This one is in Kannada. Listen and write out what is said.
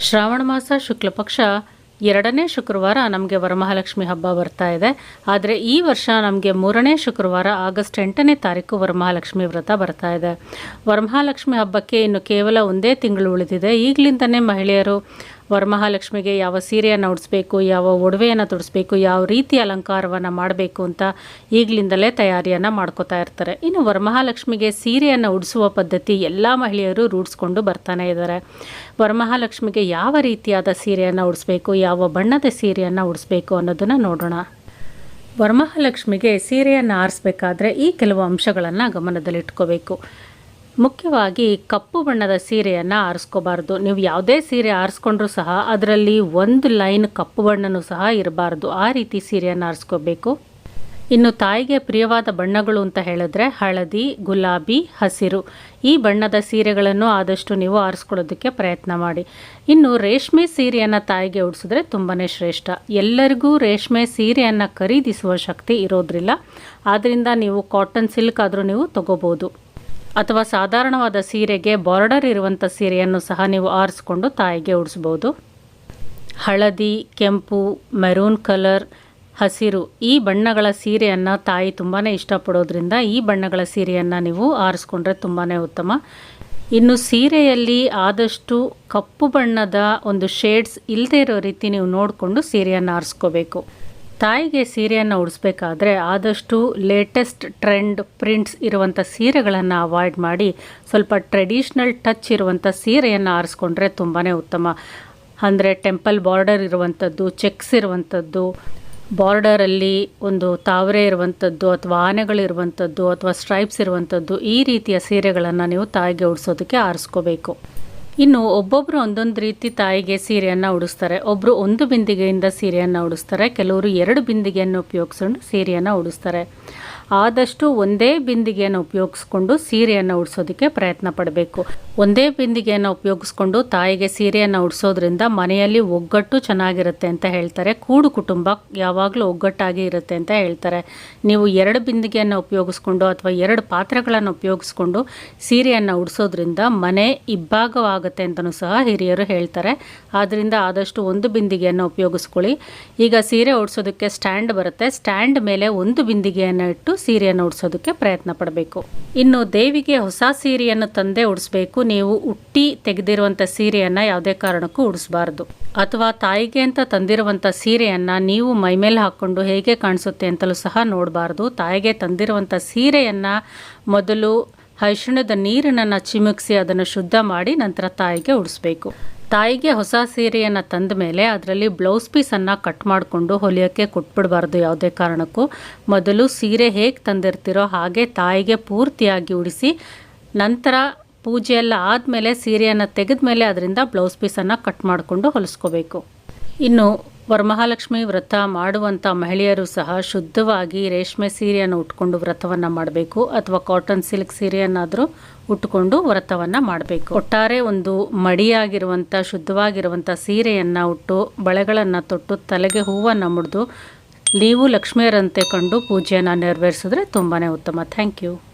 ಶ್ರಾವಣ ಮಾಸ ಶುಕ್ಲ ಪಕ್ಷ ಎರಡನೇ ಶುಕ್ರವಾರ ನಮಗೆ ವರಮಹಾಲಕ್ಷ್ಮಿ ಹಬ್ಬ ಬರ್ತಾ ಇದೆ. ಆದರೆ ಈ ವರ್ಷ ನಮಗೆ ಮೂರನೇ ಶುಕ್ರವಾರ ಆಗಸ್ಟ್ ಎಂಟನೇ ತಾರೀಕು ವರಮಹಾಲಕ್ಷ್ಮಿ ವ್ರತ ಬರ್ತಾ ಇದೆ. ವರಮಹಾಲಕ್ಷ್ಮಿ ಹಬ್ಬಕ್ಕೆ ಇನ್ನು ಕೇವಲ ಒಂದೇ ತಿಂಗಳು ಉಳಿದಿದೆ. ಈಗಲಿಂದನೇ ಮಹಿಳೆಯರು ವರಮಹಾಲಕ್ಷ್ಮಿಗೆ ಯಾವ ಸೀರೆಯನ್ನು ಉಡಿಸ್ಬೇಕು, ಯಾವ ಒಡವೆಯನ್ನು ತೊಡಿಸ್ಬೇಕು, ಯಾವ ರೀತಿ ಅಲಂಕಾರವನ್ನು ಮಾಡಬೇಕು ಅಂತ ಈಗಲಿಂದಲೇ ತಯಾರಿಯನ್ನು ಮಾಡ್ಕೋತಾ ಇರ್ತಾರೆ. ಇನ್ನು ವರಮಹಾಲಕ್ಷ್ಮಿಗೆ ಸೀರೆಯನ್ನು ಉಡಿಸುವ ಪದ್ಧತಿ ಎಲ್ಲ ಮಹಿಳೆಯರು ರೂಢಿಸ್ಕೊಂಡು ಬರ್ತಾನೆ ಇದ್ದಾರೆ. ವರಮಹಾಲಕ್ಷ್ಮಿಗೆ ಯಾವ ರೀತಿಯಾದ ಸೀರೆಯನ್ನು ಉಡಿಸ್ಬೇಕು, ಯಾವ ಬಣ್ಣದ ಸೀರೆಯನ್ನು ಉಡಿಸ್ಬೇಕು ಅನ್ನೋದನ್ನು ನೋಡೋಣ. ವರಮಹಾಲಕ್ಷ್ಮಿಗೆ ಸೀರೆಯನ್ನು ಆರಿಸ್ಬೇಕಾದ್ರೆ ಈ ಕೆಲವು ಅಂಶಗಳನ್ನು ಗಮನದಲ್ಲಿಟ್ಕೋಬೇಕು. ಮುಖ್ಯವಾಗಿ ಕಪ್ಪು ಬಣ್ಣದ ಸೀರೆಯನ್ನು ಆರಿಸ್ಕೋಬಾರ್ದು. ನೀವು ಯಾವುದೇ ಸೀರೆ ಆರಿಸ್ಕೊಂಡ್ರೂ ಸಹ ಅದರಲ್ಲಿ ಒಂದು ಲೈನ್ ಕಪ್ಪು ಬಣ್ಣನೂ ಸಹ ಇರಬಾರ್ದು. ಆ ರೀತಿ ಸೀರೆಯನ್ನು ಆರಿಸ್ಕೋಬೇಕು. ಇನ್ನು ತಾಯಿಗೆ ಪ್ರಿಯವಾದ ಬಣ್ಣಗಳು ಅಂತ ಹೇಳಿದ್ರೆ ಹಳದಿ, ಗುಲಾಬಿ, ಹಸಿರು. ಈ ಬಣ್ಣದ ಸೀರೆಗಳನ್ನು ಆದಷ್ಟು ನೀವು ಆರಿಸ್ಕೊಳ್ಳೋದಕ್ಕೆ ಪ್ರಯತ್ನ ಮಾಡಿ. ಇನ್ನು ರೇಷ್ಮೆ ಸೀರೆಯನ್ನು ತಾಯಿಗೆ ಉಡಿಸಿದ್ರೆ ತುಂಬಾ ಶ್ರೇಷ್ಠ. ಎಲ್ಲರಿಗೂ ರೇಷ್ಮೆ ಸೀರೆಯನ್ನು ಖರೀದಿಸುವ ಶಕ್ತಿ ಇರೋದ್ರಿಲ್ಲ. ಆದ್ದರಿಂದ ನೀವು ಕಾಟನ್ ಸಿಲ್ಕ್ ಆದರೂ ನೀವು ತಗೋಬೋದು. ಅಥವಾ ಸಾಧಾರಣವಾದ ಸೀರೆಗೆ ಬಾರ್ಡರ್ ಇರುವಂಥ ಸೀರೆಯನ್ನು ಸಹ ನೀವು ಆರಿಸ್ಕೊಂಡು ತಾಯಿಗೆ ಉಡಿಸ್ಬೋದು ಹಳದಿ, ಕೆಂಪು ಮೆರೂನ್ ಕಲರ್ ಹಸಿರು ಈ ಬಣ್ಣಗಳ ಸೀರೆಯನ್ನು ತಾಯಿ ತುಂಬಾ ಇಷ್ಟಪಡೋದ್ರಿಂದ ಈ ಬಣ್ಣಗಳ ಸೀರೆಯನ್ನು ನೀವು ಆರಿಸ್ಕೊಂಡ್ರೆ ತುಂಬಾ ಉತ್ತಮ. ಇನ್ನು ಸೀರೆಯಲ್ಲಿ ಆದಷ್ಟು ಕಪ್ಪು ಬಣ್ಣದ ಒಂದು ಶೇಡ್ಸ್ ಇಲ್ಲದೇ ಇರೋ ರೀತಿ ನೀವು ನೋಡಿಕೊಂಡು ಸೀರೆಯನ್ನು ಆರಿಸ್ಕೋಬೇಕು. ತಾಯಿಗೆ ಸೀರೆಯನ್ನು ಉಡಿಸ್ಬೇಕಾದ್ರೆ ಆದಷ್ಟು ಲೇಟೆಸ್ಟ್ ಟ್ರೆಂಡ್ ಪ್ರಿಂಟ್ಸ್ ಇರುವಂಥ ಸೀರೆಗಳನ್ನು ಅವಾಯ್ಡ್ ಮಾಡಿ, ಸ್ವಲ್ಪ ಟ್ರೆಡಿಷ್ನಲ್ ಟಚ್ ಇರುವಂಥ ಸೀರೆಯನ್ನು ಆರಿಸ್ಕೊಂಡ್ರೆ ತುಂಬಾ ಉತ್ತಮ. ಅಂದರೆ ಟೆಂಪಲ್ ಬಾರ್ಡರ್ ಇರುವಂಥದ್ದು ಚೆಕ್ಸ್ ಇರುವಂಥದ್ದು ಬಾರ್ಡರಲ್ಲಿ ಒಂದು ತಾವರೆ ಇರುವಂಥದ್ದು ಅಥವಾ ಆನೆಗಳಿರುವಂಥದ್ದು ಅಥವಾ ಸ್ಟ್ರೈಪ್ಸ್ ಇರುವಂಥದ್ದು ಈ ರೀತಿಯ ಸೀರೆಗಳನ್ನು ನೀವು ತಾಯಿಗೆ ಉಡಿಸೋದಕ್ಕೆ ಆರಿಸ್ಕೋಬೇಕು. ಇನ್ನು ಒಬ್ಬೊಬ್ಬರು ಒಂದೊಂದು ರೀತಿ ತಾಯಿಗೆ ಸೀರೆಯನ್ನು ಉಡಿಸ್ತಾರೆ. ಒಬ್ಬರು ಒಂದು ಬಿಂದಿಗೆಯಿಂದ ಸೀರೆಯನ್ನು ಉಡಿಸ್ತಾರೆ. ಕೆಲವರು ಎರಡು ಬಿಂದಿಗೆಯನ್ನು ಉಪಯೋಗಿಸ್ಕೊಂಡು ಸೀರೆಯನ್ನು ಉಡಿಸ್ತಾರೆ. ಆದಷ್ಟು ಒಂದೇ ಬಿಂದಿಗೆಯನ್ನು ಉಪಯೋಗಿಸ್ಕೊಂಡು ಸೀರೆಯನ್ನು ಉಡಿಸೋದಕ್ಕೆ ಪ್ರಯತ್ನ ಪಡಬೇಕು. ಒಂದೇ ಬಿಂದಿಗೆಯನ್ನು ಉಪಯೋಗಿಸ್ಕೊಂಡು ತಾಯಿಗೆ ಸೀರೆಯನ್ನು ಉಡಿಸೋದ್ರಿಂದ ಮನೆಯಲ್ಲಿ ಒಗ್ಗಟ್ಟು ಚೆನ್ನಾಗಿರುತ್ತೆ ಅಂತ ಹೇಳ್ತಾರೆ. ಕೂಡು ಕುಟುಂಬ ಯಾವಾಗಲೂ ಒಗ್ಗಟ್ಟಾಗಿ ಇರುತ್ತೆ ಅಂತ ಹೇಳ್ತಾರೆ. ನೀವು ಎರಡು ಬಿಂದಿಗೆಯನ್ನು ಉಪಯೋಗಿಸ್ಕೊಂಡು ಅಥವಾ ಎರಡು ಪಾತ್ರೆಗಳನ್ನು ಉಪಯೋಗಿಸ್ಕೊಂಡು ಸೀರೆಯನ್ನು ಉಡಿಸೋದ್ರಿಂದ ಮನೆ ಇಬ್ಬಾಗವಾಗುತ್ತೆ ಅಂತಲೂ ಸಹ ಹಿರಿಯರು ಹೇಳ್ತಾರೆ. ಆದ್ದರಿಂದ ಆದಷ್ಟು ಒಂದು ಬಿಂದಿಗೆಯನ್ನು ಉಪಯೋಗಿಸ್ಕೊಳ್ಳಿ. ಈಗ ಸೀರೆ ಉಡಿಸೋದಕ್ಕೆ ಸ್ಟ್ಯಾಂಡ್ ಬರುತ್ತೆ. ಸ್ಟ್ಯಾಂಡ್ ಮೇಲೆ ಒಂದು ಬಿಂದಿಗೆಯನ್ನು ಇಟ್ಟು ಸೀರೆಯನ್ನು ಉಡಿಸೋದಕ್ಕೆ ಪ್ರಯತ್ನ ಪಡಬೇಕು. ಇನ್ನು ದೇವಿಗೆ ಹೊಸ ಸೀರೆಯನ್ನು ತಂದೆ ಉಡಿಸ್ಬೇಕು. ನೀವು ಉಟ್ಟಿ ತೆಗೆದಿರುವಂಥ ಸೀರೆಯನ್ನು ಯಾವುದೇ ಕಾರಣಕ್ಕೂ ಉಡಿಸಬಾರ್ದು. ಅಥವಾ ತಾಯಿಗೆ ಅಂತ ತಂದಿರುವಂಥ ಸೀರೆಯನ್ನು ನೀವು ಮೈಮೇಲೆ ಹಾಕ್ಕೊಂಡು ಹೇಗೆ ಕಾಣಿಸುತ್ತೆ ಅಂತಲೂ ಸಹ ನೋಡಬಾರ್ದು. ತಾಯಿಗೆ ತಂದಿರುವಂಥ ಸೀರೆಯನ್ನು ಮೊದಲು ಹೈಶಣದ ನೀರನ್ನು ಚಿಮುಕ್ಸಿ ಅದನ್ನು ಶುದ್ಧ ಮಾಡಿ ನಂತರ ತಾಯಿಗೆ ಉಡಿಸ್ಬೇಕು. ತಾಯಿಗೆ ಹೊಸ ಸೀರೆಯನ್ನು ತಂದ ಮೇಲೆ ಅದರಲ್ಲಿ ಬ್ಲೌಸ್ ಪೀಸನ್ನು ಕಟ್ ಮಾಡಿಕೊಂಡು ಹೊಲಿಯೋಕ್ಕೆ ಕೊಟ್ಬಿಡಬಾರ್ದು ಯಾವುದೇ ಕಾರಣಕ್ಕೂ. ಮೊದಲು ಸೀರೆ ಹೇಗೆ ತಂದಿರ್ತೀರೋ ಹಾಗೆ ತಾಯಿಗೆ ಪೂರ್ತಿಯಾಗಿ ಉಡಿಸಿ, ನಂತರ ಪೂಜೆ ಎಲ್ಲ ಆದಮೇಲೆ ಸೀರೆಯನ್ನು ತೆಗೆದ ಮೇಲೆ ಅದರಿಂದ ಬ್ಲೌಸ್ ಪೀಸನ್ನು ಕಟ್ ಮಾಡಿಕೊಂಡು ಹೊಲಿಸ್ಕೋಬೇಕು. ಇನ್ನು ವರಮಹಾಲಕ್ಷ್ಮಿ ವ್ರತ ಮಾಡುವಂಥ ಮಹಿಳೆಯರು ಸಹ ಶುದ್ಧವಾಗಿ ರೇಷ್ಮೆ ಸೀರೆಯನ್ನು ಉಟ್ಕೊಂಡು ವ್ರತವನ್ನು ಮಾಡಬೇಕು ಅಥವಾ ಕಾಟನ್ ಸಿಲ್ಕ್ ಸೀರೆಯನ್ನಾದರೂ ಉಟ್ಕೊಂಡು ವ್ರತವನ್ನು ಮಾಡಬೇಕು. ಒಟ್ಟಾರೆ ಒಂದು ಮಡಿಯಾಗಿರುವಂಥ ಶುದ್ಧವಾಗಿರುವಂಥ ಸೀರೆಯನ್ನು ಉಟ್ಟು, ಬಳೆಗಳನ್ನು ತೊಟ್ಟು, ತಲೆಗೆ ಹೂವನ್ನು ಮುಡಿದು, ನೀವು ಲಕ್ಷ್ಮಿಯರಂತೆ ಕಂಡು ಪೂಜೆಯನ್ನು ನೆರವೇರಿಸಿದ್ರೆ ತುಂಬಾ ಉತ್ತಮ. Thank you